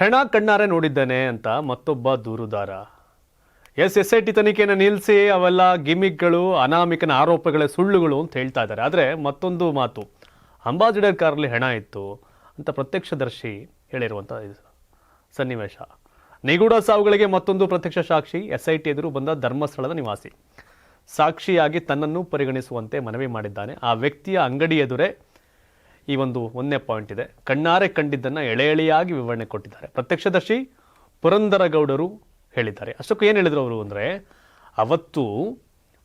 ಹೆಣ ಕಣ್ಣಾರೆ ನೋಡಿದ್ದೇನೆ ಅಂತ ಮತ್ತೊಬ್ಬ ದೂರುದಾರ. ಎಸ್ ಎಸ್ ಐ ಟಿ ತನಿಖೆಯನ್ನು ನಿಲ್ಲಿಸಿ ಅವೆಲ್ಲ ಗಿಮಿಕ್ಗಳು, ಅನಾಮಿಕನ ಆರೋಪಗಳ ಸುಳ್ಳುಗಳು ಅಂತ ಹೇಳ್ತಾ ಇದ್ದಾರೆ. ಆದರೆ ಮತ್ತೊಂದು ಮಾತು, ಅಂಬಾಸಿಡರ್ ಕಾರಲ್ಲಿ ಹೆಣ ಇತ್ತು ಅಂತ ಪ್ರತ್ಯಕ್ಷದರ್ಶಿ ಹೇಳಿರುವಂಥ ಸನ್ನಿವೇಶ. ನಿಗೂಢ ಸಾವುಗಳಿಗೆ ಮತ್ತೊಂದು ಪ್ರತ್ಯಕ್ಷ ಸಾಕ್ಷಿ, ಎಸ್ ಐ ಟಿ ಎದುರು ಬಂದ ಧರ್ಮಸ್ಥಳದ ನಿವಾಸಿ. ಸಾಕ್ಷಿಯಾಗಿ ತನ್ನನ್ನು ಪರಿಗಣಿಸುವಂತೆ ಮನವಿ ಮಾಡಿದ್ದಾನೆ. ಆ ವ್ಯಕ್ತಿಯ ಅಂಗಡಿ ಎದುರೇ ಈ ಒಂದು ಒಂದನೇ ಪಾಯಿಂಟ್ ಇದೆ. ಕಣ್ಣಾರೆ ಕಂಡಿದ್ದನ್ನು ಎಳೆ ಎಳೆಯಾಗಿ ವಿವರಣೆ ಕೊಟ್ಟಿದ್ದಾರೆ. ಪ್ರತ್ಯಕ್ಷದರ್ಶಿ ಪುರಂದರಗೌಡರು ಹೇಳಿದ್ದಾರೆ. ಅಷ್ಟಕ್ಕೂ ಏನು ಹೇಳಿದರು ಅವರು ಅಂದರೆ, ಅವತ್ತು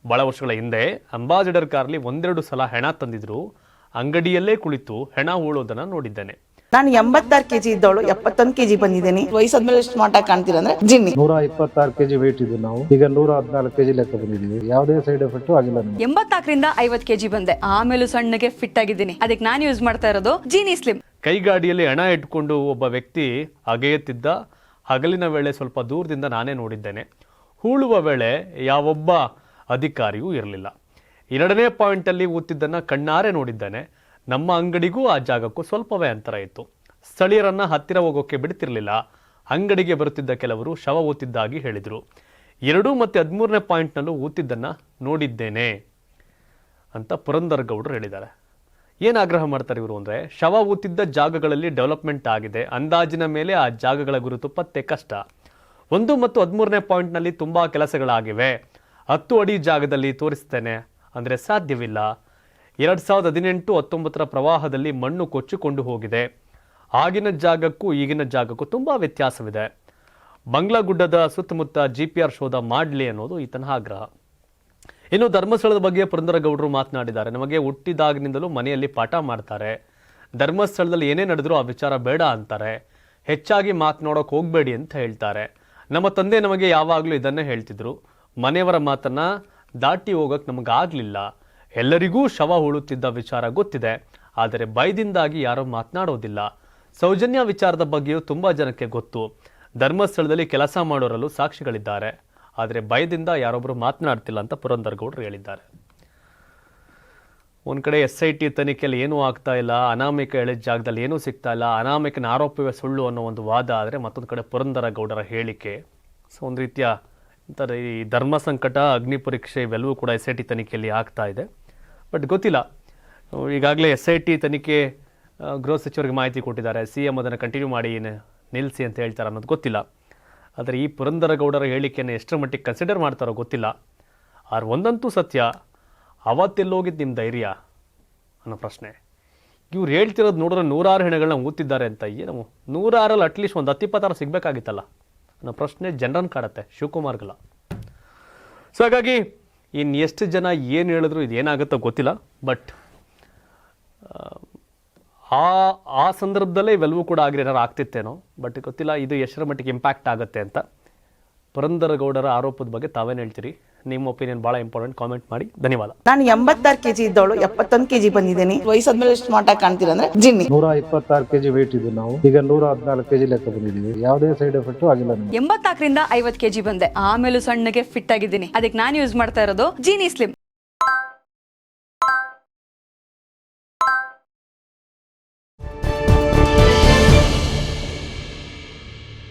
ಭಾಳ ವರ್ಷಗಳ ಹಿಂದೆ ಅಂಬಾಸಿಡರ್ ಕಾರ್ಲಿ ಒಂದೆರಡು ಸಲ ಹೆಣ ತಂದಿದ್ರು. ಅಂಗಡಿಯಲ್ಲೇ ಕುಳಿತು ಹೆಣ ಹೂಳೋದನ್ನು ನೋಡಿದ್ದೇನೆ. ನಾನು ಎಂಬತ್ತಾರು ಕೆಜಿ ಇದ್ದವಳು ಎಪ್ಪತ್ತೊಂದು ಕೆಜಿ ಬಂದಿದ್ದೀನಿ. ವಯಸ್ಸಾದ್ಮೇಲೆ ಸ್ಮಾರ್ಟ್ ಆಗಿ ಕಾಣ್ತೀರ ಅಂದ್ರೆ ಜಿನ್ನಿ. ನೂರ ಇಪ್ಪತ್ತಾರು ಕೆಜಿ ವೇಟ್ ಇದ್ದು ನಾವು. ಈಗ ನೂರ ಹದಿನಾಲ್ಕು ಕೆಜಿ ಲೆಕ್ಕ ಬಂದಿದ್ದೀವಿ. ಯಾವುದೇ ಸೈಡ್ ಎಫೆಕ್ಟ್ ಆಗಿಲ್ಲ ಎಂಬತ್ತಾಕರಿಂದ ಎಂಬತ್ನಾಲ್ಕರಿಂದ ಐವತ್ ಕೆಜಿ ಬಂದೆ. ಆಮೇಲೂ ಸಣ್ಣಗೆ ಫಿಟ್ ಆಗಿದ್ದೀನಿ. ಅದಕ್ಕೆ ನಾನು ಯೂಸ್ ಮಾಡ್ತಾ ಇರೋದು ಜೀನಿ ಸ್ಲಿಮ್ ಕೈಗಾಡಿಯಲ್ಲಿ ಹಣ ಇಟ್ಕೊಂಡು ಒಬ್ಬ ವ್ಯಕ್ತಿ ಅಗೆಯುತ್ತಿದ್ದ ಹಗಲಿನ ವೇಳೆ ಸ್ವಲ್ಪ ದೂರದಿಂದ ನಾನೇ ನೋಡಿದ್ದೇನೆ. ಹೂಳುವ ವೇಳೆ ಯಾವೊಬ್ಬ ಅಧಿಕಾರಿಯೂ ಇರಲಿಲ್ಲ. ಎರಡನೇ ಪಾಯಿಂಟಲ್ಲಿ ಊತಿದ್ದನ್ನ ಕಣ್ಣಾರೆ ನೋಡಿದ್ದೇನೆ. ನಮ್ಮ ಅಂಗಡಿಗೂ ಆ ಜಾಗಕ್ಕೂ ಸ್ವಲ್ಪವೇ ಅಂತರ ಇತ್ತು. ಸ್ಥಳೀಯರನ್ನ ಹತ್ತಿರ ಹೋಗೋಕೆ ಬಿಡ್ತಿರ್ಲಿಲ್ಲ. ಅಂಗಡಿಗೆ ಬರುತ್ತಿದ್ದ ಕೆಲವರು ಶವ ಊತಿದ್ದಾಗಿ ಹೇಳಿದರು. ಎರಡು ಮತ್ತು ಹದಿಮೂರನೇ ಪಾಯಿಂಟ್ನಲ್ಲೂ ಊತಿದ್ದನ್ನು ನೋಡಿದ್ದೇನೆ ಅಂತ ಪುರಂದರ್ ಗೌಡರು ಹೇಳಿದ್ದಾರೆ. ಏನು ಆಗ್ರಹ ಮಾಡ್ತಾರೆ ಇವರು ಅಂದರೆ, ಶವ ಊತಿದ್ದ ಜಾಗಗಳಲ್ಲಿ ಡೆವಲಪ್ಮೆಂಟ್ ಆಗಿದೆ. ಅಂದಾಜಿನ ಮೇಲೆ ಆ ಜಾಗಗಳ ಗುರುತು ಪತ್ತೆ ಕಷ್ಟ. ಒಂದು ಮತ್ತು ಹದಿಮೂರನೇ ಪಾಯಿಂಟ್ನಲ್ಲಿ ತುಂಬ ಕೆಲಸಗಳಾಗಿವೆ. ಹತ್ತು ಅಡಿ ಜಾಗದಲ್ಲಿ ತೋರಿಸ್ತೇನೆ. ಅಂದರೆ ಸಾಧ್ಯವಿಲ್ಲ. ಎರಡು ಸಾವಿರದ ಹದಿನೆಂಟು ಹತ್ತೊಂಬತ್ತರ ಪ್ರವಾಹದಲ್ಲಿ ಮಣ್ಣು ಕೊಚ್ಚಿಕೊಂಡು ಹೋಗಿದೆ. ಆಗಿನ ಜಾಗಕ್ಕೂ ಈಗಿನ ಜಾಗಕ್ಕೂ ತುಂಬ ವ್ಯತ್ಯಾಸವಿದೆ. ಬಂಗ್ಲಾಗುಡ್ಡದ ಸುತ್ತಮುತ್ತ ಜಿ ಪಿ ಆರ್ ಶೋಧ ಮಾಡಲಿ ಅನ್ನೋದು ಈತನ ಆಗ್ರಹ ಇನ್ನು ಧರ್ಮಸ್ಥಳದ ಬಗ್ಗೆ ಪುರಂದರಗೌಡರು ಮಾತನಾಡಿದ್ದಾರೆ. ನಮಗೆ ಹುಟ್ಟಿದಾಗಿನಿಂದಲೂ ಮನೆಯಲ್ಲಿ ಪಾಠ ಮಾಡ್ತಾರೆ. ಧರ್ಮಸ್ಥಳದಲ್ಲಿ ಏನೇ ನಡೆದರೂ ಆ ವಿಚಾರ ಬೇಡ ಅಂತಾರೆ. ಹೆಚ್ಚಾಗಿ ಮಾತನಾಡೋಕೆ ಹೋಗಬೇಡಿ ಅಂತ ಹೇಳ್ತಾರೆ. ನಮ್ಮ ತಂದೆ ನಮಗೆ ಯಾವಾಗಲೂ ಇದನ್ನೇ ಹೇಳ್ತಿದ್ರು. ಮನೆಯವರ ಮಾತನ್ನು ದಾಟಿ ಹೋಗೋಕ್ಕೆ ನಮಗಾಗಲಿಲ್ಲ. ಎಲ್ಲರಿಗೂ ಶವ ಉಳುತ್ತಿದ್ದ ವಿಚಾರ ಗೊತ್ತಿದೆ, ಆದರೆ ಭಯದಿಂದಾಗಿ ಯಾರೂ ಮಾತನಾಡೋದಿಲ್ಲ. ಸೌಜನ್ಯ ವಿಚಾರದ ಬಗ್ಗೆಯೂ ತುಂಬ ಜನಕ್ಕೆ ಗೊತ್ತು. ಧರ್ಮಸ್ಥಳದಲ್ಲಿ ಕೆಲಸ ಮಾಡೋರಲ್ಲೂ ಸಾಕ್ಷಿಗಳಿದ್ದಾರೆ. ಆದರೆ ಭಯದಿಂದ ಯಾರೊಬ್ಬರು ಮಾತನಾಡ್ತಿಲ್ಲ ಅಂತ ಪುರಂದರಗೌಡರು ಹೇಳಿದ್ದಾರೆ. ಒಂದು ಕಡೆ ಎಸ್ ಐ ಟಿ ತನಿಖೆಯಲ್ಲಿ ಏನೂ ಆಗ್ತಾ ಇಲ್ಲ, ಅನಾಮಿಕ ಎಳೆದ ಜಾಗದಲ್ಲಿ ಏನೂ ಸಿಗ್ತಾ ಇಲ್ಲ, ಅನಾಮಿಕನ ಆರೋಪವೇ ಸುಳ್ಳು ಅನ್ನೋ ಒಂದು ವಾದ ಆದರೆ ಮತ್ತೊಂದು ಕಡೆ ಪುರಂದರ ಗೌಡರ ಹೇಳಿಕೆ. ಸೊ ಒಂದು ರೀತಿಯ ಈ ಧರ್ಮ ಸಂಕಟ, ಅಗ್ನಿ ಪರೀಕ್ಷೆ ಇವೆಲ್ಲವೂ ಕೂಡ ಎಸ್ ಐ ಟಿ ತನಿಖೆಯಲ್ಲಿ ಆಗ್ತಾ ಇದೆ. ಬಟ್ ಗೊತ್ತಿಲ್ಲ. ಈಗಾಗಲೇ ಎಸ್ ಐ ಟಿ ತನಿಖೆ ಗೃಹ ಸಚಿವರಿಗೆ ಮಾಹಿತಿ ಕೊಟ್ಟಿದ್ದಾರೆ. ಸಿ ಎಂ ಅದನ್ನು ಕಂಟಿನ್ಯೂ ಮಾಡಿ ನಿಲ್ಲಿಸಿ ಅಂತ ಹೇಳ್ತಾರೆ ಅನ್ನೋದು ಗೊತ್ತಿಲ್ಲ. ಆದರೆ ಈ ಪುರಂದರಗೌಡರ ಹೇಳಿಕೆಯನ್ನು ಎಷ್ಟರ ಮಟ್ಟಿಗೆ ಕನ್ಸಿಡರ್ ಮಾಡ್ತಾರೋ ಗೊತ್ತಿಲ್ಲ. ಆದ್ರೆ ಒಂದಂತೂ ಸತ್ಯ ಅವತ್ತೆಲ್ಲೋಗಿದ್ದು ನಿಮ್ಮ ಧೈರ್ಯ ಅನ್ನೋ ಪ್ರಶ್ನೆ. ಇವ್ರು ಹೇಳ್ತಿರೋದು ನೋಡಿದ್ರೆ ನೂರಾರು ಹೆಣಗಳನ್ನ ಊತಿದ್ದಾರೆ ಅಂತ ಏನು? ನೂರಾರಲ್ಲಿ ಅಟ್ಲೀಸ್ಟ್ ಒಂದು ಹತ್ತಿಪ್ಪತ್ತಾರು ಸಿಗಬೇಕಾಗಿತ್ತಲ್ಲ ಅನ್ನೋ ಪ್ರಶ್ನೆ ಜನರನ್ನು ಕಾಡುತ್ತೆ ಶಿವಕುಮಾರ್ಗಲ್ಲ. ಸೊ ಹಾಗಾಗಿ ಇನ್ನು ಎಷ್ಟು ಜನ ಏನು ಹೇಳಿದ್ರು ಇದು ಏನಾಗುತ್ತೋ ಗೊತ್ತಿಲ್ಲ ಬಟ್ ಆ ಆ ಸಂದರ್ಭದಲ್ಲೇ ಇವೆಲ್ಲವೂ ಕೂಡ ಆಗಿರೋ ಆಗ್ತಿತ್ತೇನೋ ಬಟ್ ಗೊತ್ತಿಲ್ಲ ಇದು ಎಷ್ಟರ ಮಟ್ಟಿಗೆ ಇಂಪ್ಯಾಕ್ಟ್ ಆಗುತ್ತೆ ಅಂತ. ಪುರಂದರ ಗೌಡರ ಆರೋಪದ ಬಗ್ಗೆ ತಾವೇನು ಹೇಳ್ತೀರಿ? ನಿಮ್ಮ ಒಪಿನಿಯನ್ ಭಾಳ ಇಂಪಾರ್ಟೆಂಟ್ ಕಾಮೆಂಟ್ ಮಾಡಿ. ಧನ್ಯವಾದ. ನಾನು ಎಂಬತ್ತಾರು ಕೆಜಿ ಇದ್ದವಳು ಎಪ್ಪತ್ತೊಂದು ಕೆಜಿ ಬಂದಿದ್ದೀನಿ. ವಯಸ್ಸಾದ್ಮೇಲೆ ಸ್ಮಾರ್ಟ್ ಆಗಿ ಕಾಣ್ತೀರ ಅಂದ್ರೆ ಜಿನ್ನಿ. ನೂರ ಇಪ್ಪತ್ತಾರು ಕೆಜಿ ವೇಟ್ ಇದ್ದು ನಾವು. ಈಗ ನೂರ ಹದಿನಾಲ್ಕು ಕೆಜಿ ಲೆಕ್ಕ ಬಂದಿದ್ದೀವಿ. ಯಾವುದೇ ಸೈಡ್ ಎಫೆಕ್ಟ್ ಆಗಿಲ್ಲ ಎಂಬತ್ತಾಕರಿಂದ ಎಂಬತ್ನಾಲ್ಕರಿಂದ ಐವತ್ ಕೆಜಿ ಬಂದೆ. ಆಮೇಲೆ ಸಣ್ಣಗೆ ಫಿಟ್ ಆಗಿದ್ದೀನಿ. ಅದಕ್ಕೆ ನಾನು ಯೂಸ್ ಮಾಡ್ತಾ ಇರೋದು ಜೀನಿ ಸ್ಲಿಮ್